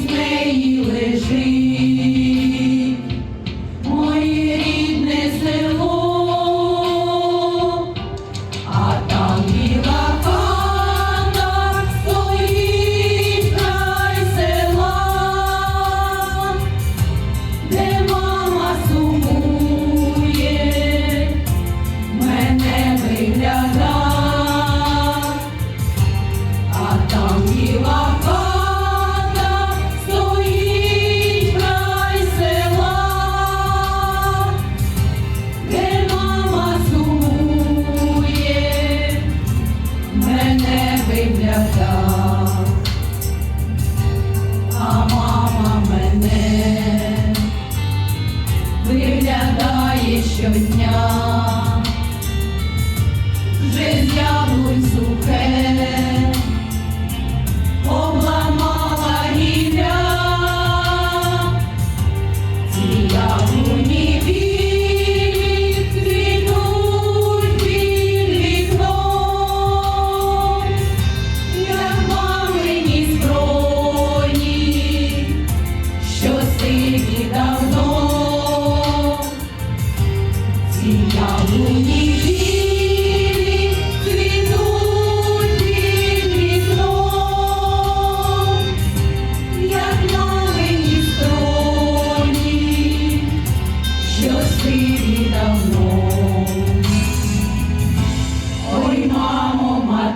без неї лежить, моє рідне село, а там біла хата стоїть край села, де мама сумує, мене виглядає. Там діла а мама мене виглядає щодня, життя з'явлюсь сухе.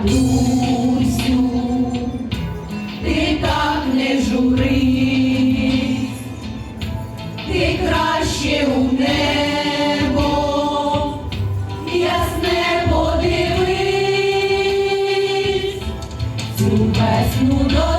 матусю, ти так не журись, ти краще у небо, ясне подивись, цю весну до.